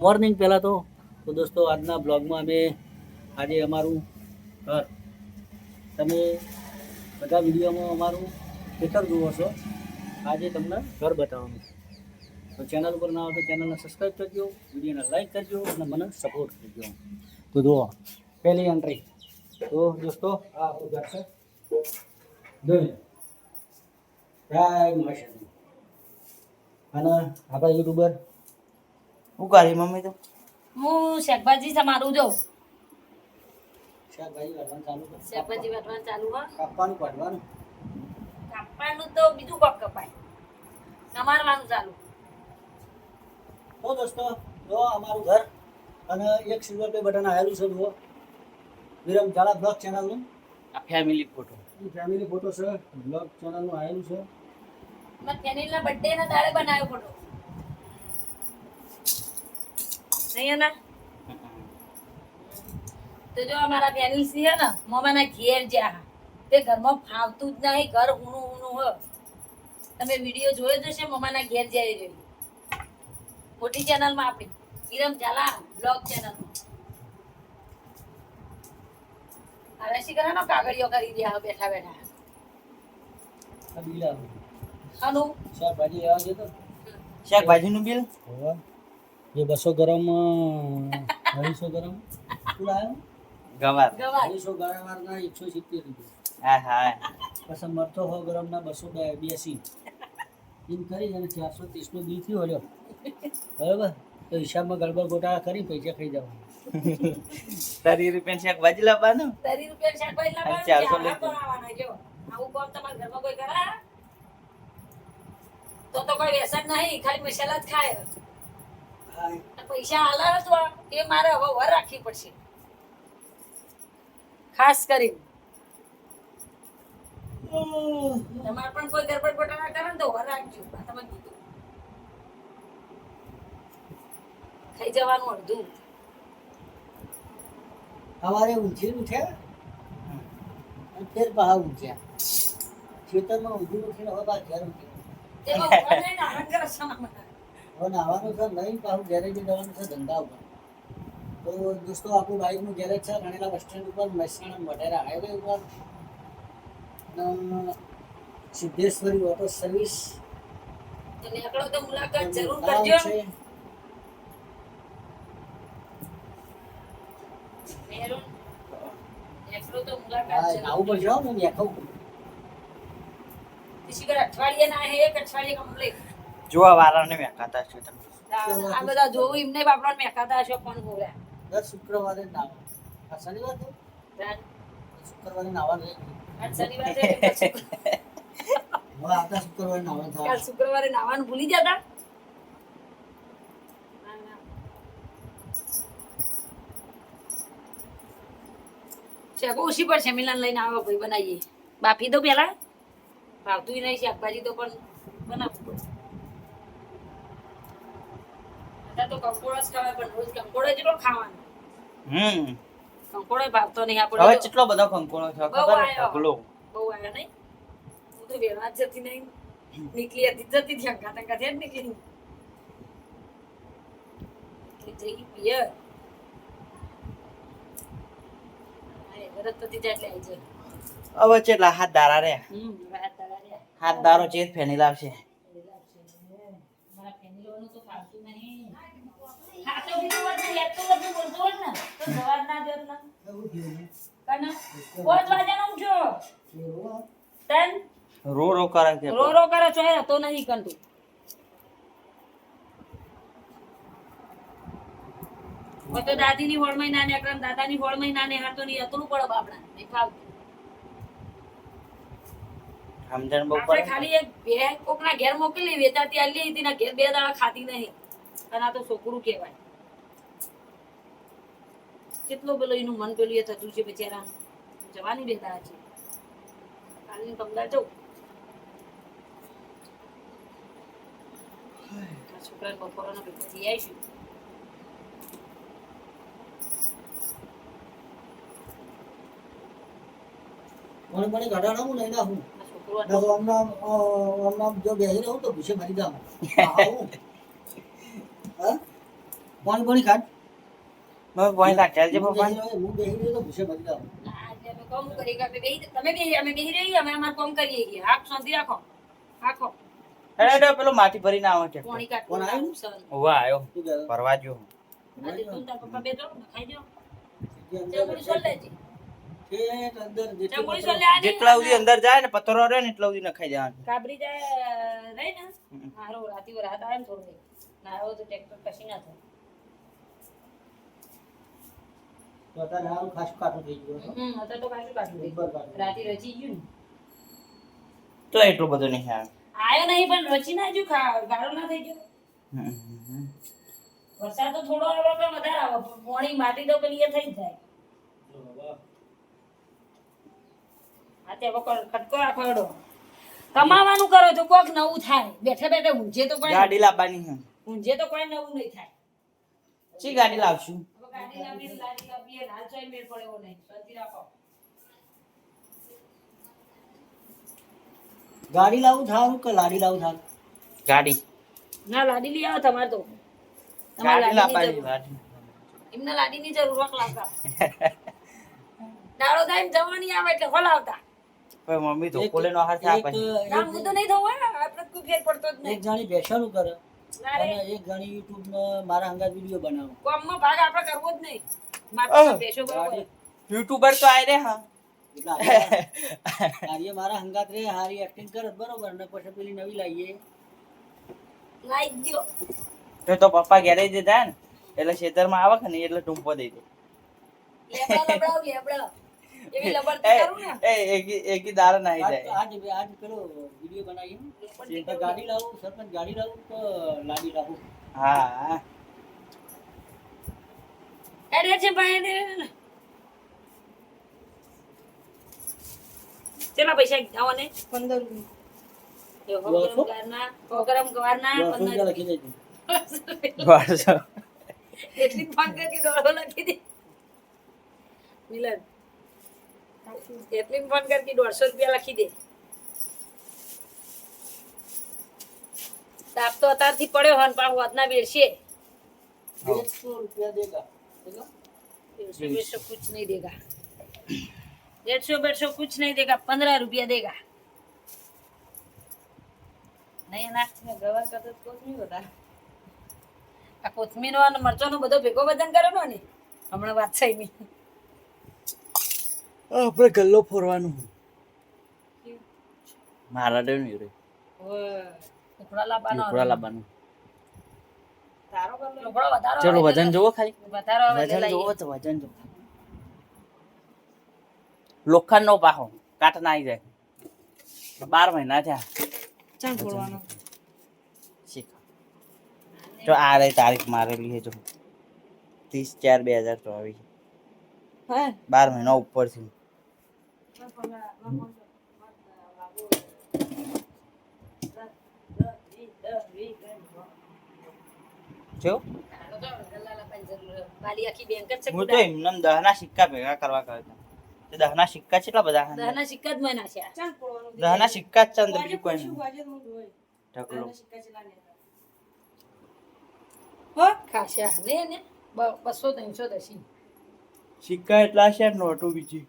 Morning પહેલાં તો તો દોસ્તો આજના બ્લોગમાં અમે આજે અમારું ઘર. તમે બધા વિડીયોમાં અમારું ખેતર જુઓ છો. આજે તમને ઘર બતાવવાનું તો ચેનલ ઉપર ના આવે તો ચેનલને સબસ્ક્રાઈબ કરજો, વિડીયોને લાઈક કરજો અને મને સપોર્ટ કરજો. તો જુઓ, પહેલી એન્ટ્રી તો દોસ્તો, આ આપણું ઘર છે. જોઈ અને આપણા યુટ્યુબર કરી મમ્મી તો. હું શાકભાજી સમારું જો શાકભાજી કાઢવાનું ચાલુ કર. શાકભાજી વાટવાનું ચાલુ હોય કાપવાનું કાઢવાનું કાપવાનું તો બીજું કોક કપાય. સમારવાનું ચાલુ. તો દોસ્તો જો અમારું ઘર અને એક સિલ્વર પ્લે બટન આવેલું છે જુઓ. વિરમ ઝાલા બ્લોગ ચેનલનું આ ફેમિલી ફોટો ફેમિલી ફોટો છે. બ્લોગ ચેનલનું આવેલું છે. મેં ફેનિલના બર્થડે ના દાડે બનાવ્યો ફોટો નહીં તો જો અમારા ફેનિલ સી ને મમ્માના ઘેર જ્યાં તે ઘરમાં ફાવતું જ નહીં ઘર ઊણું ઊણું હ. તમે વીડિયો જોયો જ હશે મમ્માના ઘેર જાય જોઈ મોટી ચેનલમાં આપણી વિરમ ઝાલા બ્લોગ ચેનલમાં હવે શી કરે ને કાગળિયો કરી દે બેઠા બેઠા. અનુ શાકભાજી નું બિલ? જે બસો ગ્રામ અઢીસો ગ્રામ. ગવાર. અઢીસો ગ્રામના એકસો સિત્તેર રૂપિયા. હા હા. પછી મરતો સો ગ્રામના બસો બે- બ્યાસી એમ કરી અને ચારસો ત્રીસનું બિલ થયું હલ્યો બરાબર? તો હિસાબમાં ગડબડ ગોટાળા કરી પૈસા ખાઈ જવાના. તારી રૂપિયા શાકભાજી લાવવાનું? તારી રૂપિયા શાકભાજી લાવવાનું ચારસો જો આવું કામ તમારા ઘરમાં કોઈ કરા તો તો કોઈ વ્યસન નહીં ખાલી મસાલા જ ખાય. પૈસા હાલે તો એ મારે હવે વર રાખવી પડશે. ખાસ કરી તમારે પણ કોઈ ગરબડ બટાણા કરે ને તો વર રાખજો. તમે કીધું. થઈ જવાનું અડધું. સવારે ઊંઘી ઉઠ્યા ફેર બહાર ઊંઘ્યા ખેતરમાં ઊંઘી ઉઠીને હવે બાર ઘેર ઊંઘ્યા તેમાં ઊંઘવા નહીં ને મને. હવે નાવાનું છે નહીં પાછું ગેરેજ જવાનું છે ધંધા ઉપર. તો દોસ્તો આપણું બાઇકનું ગેરેજ છે રણેલા બસ સ્ટેન્ડ ઉપર મહેસાણા મોઢેરા હાઈવે ઉપર. સિદ્ધેશ્વરી ઓટો સર્વિસ મુલાકાત જરૂર કરજો. આવું પડશે હું અઠવાડિયે ના હે એક અઠવાડિયે કમ્પ્લીટ જોવા વાળાને મેકાતા છો તમે. આ બધા જોવું એમને બાપડા મેકાતા છો પણ બોલ્યા દર શુક્રવારે નાવા. આ શનિવાર શુક્રવારે નાવા શનિવારે શુક્રવારે નાવાનું ભૂલી જતા. શેકો ઓછી પડશે લઈને આવો ભાઈ બનાવીએ. બાફી દો પેલા. ભાવતું નહીં શાકભાજી તો પણ બનાવવું પડે અત્યારે તો કંકોડો જ ખવાય પણ રોજ કંકોડો જેટલો ખાવાનો. હમ. કંકોડો ભાવતો નહીં હવે કેટલો બધો કંકોણો છે? ખબર ઢગલો. બહુ આવ્યો નહીં? હું તો વેલા જતી નહીં. નીકળી હતી જતી હતી અંકા તંકા જ નીકળી જઈ પિયર હા, એ વરસ પતી જાય એટલે આઈ જાય. હવે ચેટલા હાથ દારા રે હમ, વાત તારા રે. હાથ દારો ચેત ફેની લાવશે મારા ફેમિલીઓનું તો ફાવતું નહીં. હા, તો બીજું વાત નહીં, એક તો બધું બોલતો હોત ને, તો ના દેત ને. કાને? તન? રો રો કરે કે રો રો કરે છો તો નહીં કંતું તો દાદીની હોળમાં ના નીકળે ને દાદાની હોળમાં ના નીકળતો ની અતરું પડો બાપડા ને ફાવતું સમજણ બહુ પડે ખાલી એક બે કોકના ઘેર મોકલી વેચાતી આલી હતી ને ઘેર બે દાડા ખાતી નહીં અને આ તો છોકરું કહેવાય. કેટલો પેલો એનું મન પેલું એ થતું છે બિચારા. જવાની બેતા છે કાલની કમદાર જવું. આ છોકરાને બપોરના ભેગા થઈ આવીશું. મને મને ઘટાડા હું લઈને આવું. છોકરો તો હમણાં હમણાં જો બેસી રહું તો ભૂસે મરી જાઉં આવું. પાણી પાણી કાઢ ચાલજે હું પપ્પા બેહી રહ્યો- હું બેહી રહ્યો તો ભૂસે મરી જાઉં. આ એટલે અમે કોમ કરીએ કે બેહી- તમે બેહી- અમે બેહી રહીએ, અમે અમારું કામ કરીએ છીએ. હાથ શાંતિ રાખો. રાખો. અરે અરે પેલો માટી ભરીને આવે છે પોણી કાઢો. કોણ આવ્યું? સન. ઉવા આવ્યો શું જો આજે તું ને પપ્પા બે ખાઈ જાઓ. જે અંદર સોલ લેજે. ઠેઠ અંદર જેટલું સુધી અંદર જાય ને પથ્થરો રહે ને એટલા સુધી નખાઈ જવાનું કાબરી જાય રહી ને હારો રાતી રાત આવે ને થોડું રહી. ના આવ્યો તો ટ્રેક્ટર કશી ના થાય. તો અત્યારે હારું ખાસું કાઠું થઈ ગયું હમ અત્યારે તો કાચું કાચું થઈ ગયું. રાતે રચી ગયું તો એટલું બધું નહીં આવે. નહીં પણ રચી ના ગયું ગાળો ના થઈ ગયો. હમ, હમ. વરસાદ તો થોડો આવે પણ વધારે આવે. પોણી માટી તો પેલી એ થઈ જાય. આ તે ખટકો રાખો કમાવાનું કરો તો કોક નવું થાય. બેઠે બેઠે ઊંઝે તો પણ ગાડી લાવવાની છે. ઊંઝે તો કોઈ નવું નહીં થાય. શી ગાડી લાવશું? હવે ગાડી લાવીએ લાડી લાવીએ લાલ ચાય મેળ પડે એવો નહીં. શાંતિ રાખો. ગાડી લાવું થારું કે લાડી લાવું થારું ગાડી. ના લાડી લઈ આવો તમારે તો. તમારે લાડી લાડીની એમને લાડી ની જરૂર રોક લાવતા દાડો થાય ને જવાની આવે એટલે હલાવતા પણ મમ્મી એક- ધોકો લઈને હાર એક- પછી કામ હું તો નહીં થવું આપણે કોઈ ફેર પડતો જ એક નહીં. જાણી બેસવાનું કરે. ના. અને એક યુટ્યુબમાં મારા હંગાત વીડિયો બનાવો. કોમમાં ભાગ આપણે કરવો જ નહીં. માથે. બેસો બરોબર યુટ્યુબર તો આય રે હા. આજે મારા હંગાત રે હારી એક્ટિંગ કરે બરોબર. ને પછી પેલી નવી લાવીએ. લાઈ જ તો તો પપ્પા ઘેરે જ જાય ને. એટલે ખેતરમાં આવે કે ને એટલે ટૂંપો દઈ દે. લેબડા લબડાવ લેબડા. એવી લબડતી કરું ને? એ એકી એકી દાર નાહી જાય. આજ આજ પેલો વીડિયો બનાવીએ. તો ગાડી લાવું સરપંચ ગાડી લાવું તો લાડી લાવું? હા. અરે છે ભાઈ ને કેટલા પૈસા? ગરના ગરમ ગવારના પંદર રૂપિયા. એટલી ફોન કરી દોઢો લખી દે. મિલન એટલી ફોન કરી દોઢસો રૂપિયા લખી દે તાપ તો અત્યારથી પડ્યો હન પણ વધના બેસશે એકસો રૂપિયા દેગા દેગા? डेढ़ सौ सौ कुछ नहीं देगा डेढ़ सौ डेढ़ सौ कुछ नहीं देगा पंद्रह रुपया देगा નહીં ના ગવાર કરતો તો કોથમીર વધારે આ કોથમીરનો અને મરચાંનો બધો ભેગો વજન કરેલો ને હમણાં વાત થઈ નહીં આપણે ગલ્લો ફોરવાનું મારા ડે નહીં રે. ટુકડા લાવવાનો લાવવાનું. ચલો વજન જોવો ખાલી. વજન જોવો તો વજન જોવો. લોખંડ નો પાહો કાટ ના આવી જાય. બાર મહિના થયા. ચાલ ફોડવાનો? શીખ. જો આ રે તારીખ મારેલી છે જો. ત્રીસ ચાર બે હજાર ચોવીસ. હે? બાર મહિના આખી બેંક જ. હું તો એમને દહના સિક્કા ભેગા કરવા કર્યો દહના સિક્કા કેટલા બધા દહના સિક્કા જ મેં નાખ્યા દહના સિક્કા જ છે બીજું કોઈ નહીં. ઢગલો. ખાસા ને ને બસો ત્રણસો દસી. સિક્કા એટલા છે નોટો બીજી.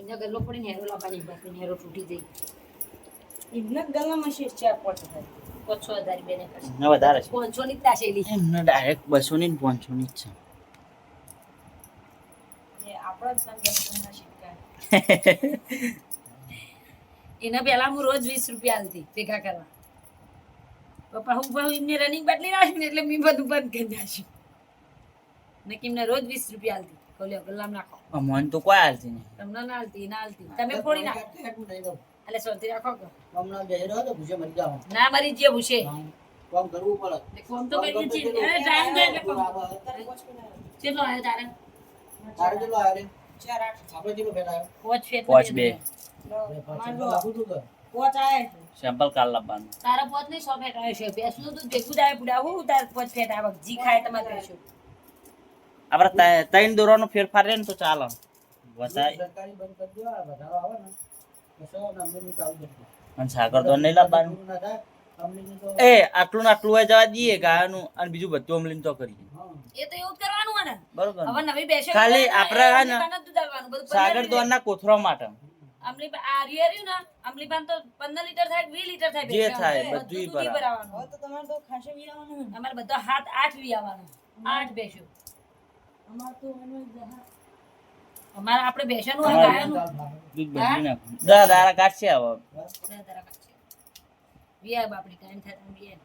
એના ગલ્લો પડી હેરો લાવવાની બાકી નેરો તૂટી જઈ એમના ગલ્લામાં છે ચાર પાંચ હજાર. પાંચસો હજાર બે ને કરશે ને વધારે છે. પાંચસો ની ત્રાસેલી એમને ડાયરેક્ટ બસો ની ને પાંચસો ની જ છે. આપણા જ સંગઠનના શિકાર એના પહેલા હું રોજ વીસ રૂપિયા આલતી ભેગા કરવા. પપ્પા હું એમને રનિંગ બાટલી રાખી ને એટલે મેં બધું બંધ કરી નાખ્યું. ને કે રોજ 20 રૂપિયા આલતી. કોલ્યો ગલ્લામ નાખો. મન તો કોઈ આલતી નહીં. તમને ના આલતી ના આલતી. તમે ફોડી નાખો. એટલું શાંતિ રાખો કે. હમણાં રહ્યો તો ભૂસે મરી જાવ ના મરી જે ભૂસે. કામ કરવું પડે કોમ તો કરી છે અરે ટાઈમ થાય એટલે કોમ. ચેલો આવ્યો તારે? તારે કેટલો આવ્યો રે? આપણે કેટલો ફેર આવ્યો? પોચ ફેર પોચ બે. તો લાગુ તું સેમ્પલ કાલ લાવવાનું. તારા પોચ નહીં સો ફેટ આવ્યો છે. ભેંસનું દૂધ ભેગું જ આવે પુડા. તાર પોચ ફેટ આવક જી ખાય તમારે ભેંસું. આપણે ત્રણ દોરાનો ફેરફાર રહે ને તો ચાલો. વધારે ને ને. અને સાગર તો નહીં લાવવાનું. ના એ આટલું ને આટલું હોય જવા દઈએ ગાયનું અને બીજું બધું અમલીન તો કરીએ. એ તો એવું કરવાનું ને. બરોબર હવે નવી બેસે ખાલી આપણે હે ને સાગર દ્વારના કોથળા માટે. અમલી આ ને અમલી પાન તો પંદર લિટર થાય વીસ લિટર થાય જે થાય, બધું ભરાવાનું. ભરાવાનું. તો તમારે તો ખાસે બી અમારે બધા હાથ આઠ વી આવવાનું આઠ બેસ્યો અમારે તો એનો જહા અમારે આપણે બેસવાનું હોય ગાયનું. દૂધ બદલી નાખું. દા દારા કાઢશે હવે દા દારા કાઢશે. વિયા બાપડી ટાઈમ થાય વિયાય.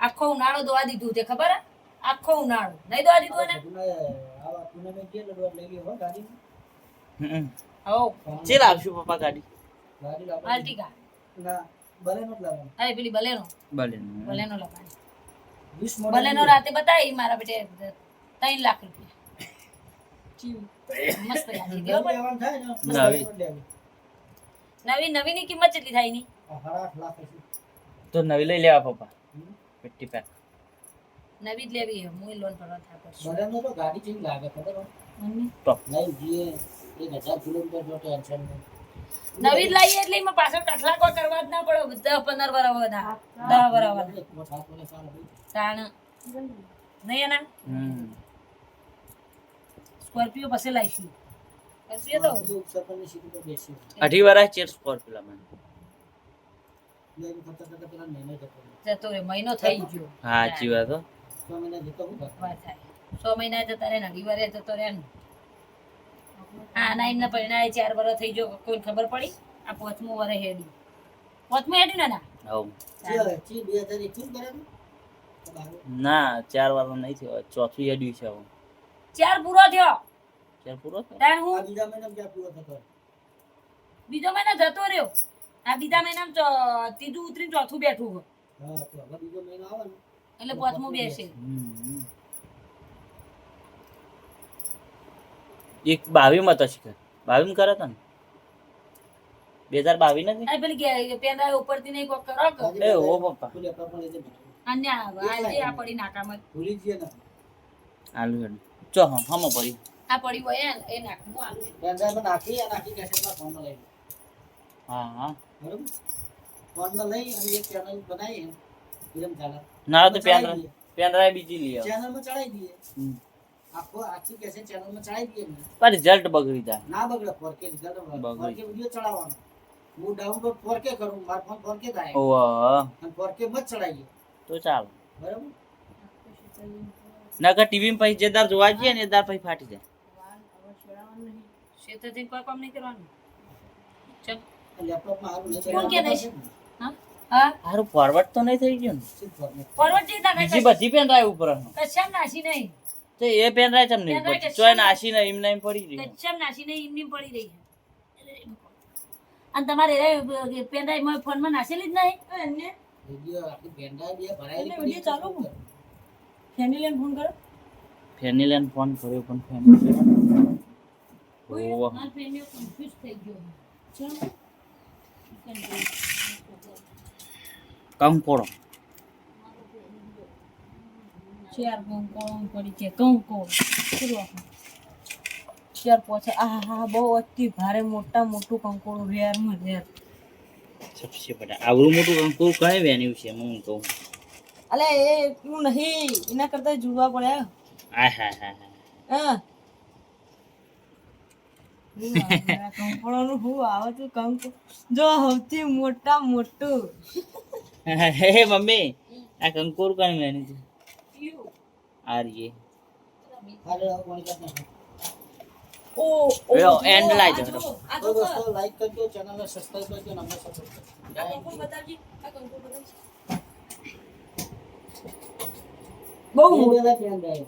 આખો ઉનાળો દોવા દીધું તે ખબર હે? આખો ઉનાળો. નહીં દોવા દીધું ને આવા પુણેમાં ગઈએ એટલે દોઢ લઈ ગયો હો ગાડી. હમ. ચે લાવશું પપ્પા ગાડી. આર્ટિકા ના, બલેનો લાવવાનો. અરે પેલી બલેનો. ભલે બલેનો લાવવાની બલેનો ની. રાતે બતાવી મારા બેટે ત્રણ લાખ રૂપિયા. મસ્ત નવી. ની કિંમત કેટલી થાયની. તો નવી લઈ લેવા પપ્પા. પેટી પેક નવી જ લેવી હું લોન ભરવા થા કરશું તો ગાડી કેવી લાગે ખબર હો? લઈ જઈએ એક કિલોમીટર જો ટેન્શન નહીં. નવી જ લાવીએ એટલે એમાં પાછળ કઠલાકો કરવા જ ના પડે. દસ પંદર બરાબર દસ હાથોને તાણ. નહીં એના? સ્કોર્પિયો પાસે લાવીશું. અઢી વાર ચેર સ્કોર્પિયો જતો રે મહિનો થઈ ગયો. હા સાચી વાત હો. સો મહિના જતા ને અઢી વારે જતો રહે હા ના એમના પરિણામે ચાર વર્ષ થઈ ગયો. કોઈ ખબર પડી? આ પાંચમું વરે હેડી પાંચમું હેડી. ના ચાર વાર નહીં થયો. ચોથું હેડ્યું છે હવે. ચાર પૂરો થયો. ચાર પૂરો થયો? તાણ હું? બીજા મહિનામાં ક્યાં પૂરો થતો? બીજો મહિનો જતો રહ્યો. આ બીજા મહિનામાં ત્રીજું ઉતરીને ચોથું બેઠું હોય હા, તો હવે બીજો મહિનો આવે ને. એટલે પાંચમું બેસે. એક બાવીમાં તો શીખર બાવીમાં કરે તો ને? બે હજાર બાવીસ નથી? આ પેલી કે પેંડા ઉપરથી નહીં કોક કરો કે? એ ઓ પપ્પા. પેલી. અન્ય આજે આ પડી નાકામાં. ભૂલી જઈએ ને. આલુ હેડ. ચો હમ હમ પડી આ પડી હોય એ નાખવું આલું નાખી અને આખી કેસેટમાં ફોનમાં લઈ હા હા. બરોબર? ફોનમાં લઈ અને એક ચેનલ બનાવી ફિલ્મ ચાલે. ના તો પેન. પેન ડ્રાઈવ બીજી લઈ આવો. ચેનલમાં ચડાવી દઈએ. આખો આખી કેસેટ ચેનલમાં ચડાવી દઈએ ને. પણ રિઝલ્ટ બગડી જાય. ના બગડે 4K રિઝલ્ટ બગડી. 4K વિડિયો ચડાવવાનો. હું ડાઉનલોડ 4K કરું મારો ફોન 4K થાય. ઓહ. અને 4K મત ચડાવીએ. તો ચાલ. બરાબર? નકર ટીવી પછી જે દાર જોવા જઈએ ને એ દાર પછી ફાટી જાય. શેતરથી કોઈ કામ નહીં કરવાનું. ચલ. લેપટોપમાં હારું નહીં કે ચડાવવાનું હા? હા ફોરવર્ડ તો નહીં થઈ ગયું ને. ફોરવર્ડ જે ના બીજી બધી પેન ઉપર કશામ નાસી નહીં. તો એ પેન ડ્રાઈવ ચમ નહીં પેન ડ્રાઈવ પડતી કશામ ચોય નાસી ને એમ પડી રહી કચ્છામ નાસી નહીં એમની પડી રહી અને તમારે પેન ફોનમાં નાસેલી જ નહીં. બે ભરાયેલી ચાલુ છે. ફોન કરો. ફેનિલેન ફોન કર્યો પણ ફેનિલેન ઓહ મારા ફ્રેન્ડને કન્ફ્યુઝ થઈ ગયો કંકોડો ચાર કંકોળો પડી છે? કંકોળ ચાર પોછા. આ હા બહુ અતિ ભારે મોટા મોટું કંકોળું રેરમાં રેર. સબસે બડા આવડું મોટું કંકોડું કઈ વેન્યુ છે હું કહું. અલે એ હું નહીં. એના કરતા જોવા પડે. આ હા. હા હા હા કંકોળોનું હું આવે તું કંકો જો સૌથી મોટા મોટું. હે મમ્મી આ કંકોર કઈ વેન્યુ છે? આ રીએ કોણી. ઓ યો, લાઈ દો. તો દોસ્તો લાઈક કરજો ચેનલને સબસ્ક્રાઇબ કરજો અને અમને સપોર્ટ કરજો. આ કંકોળ બતાવજી આ કંકોળ બતાવજી. બહુ એ મોટું બધા pendrive.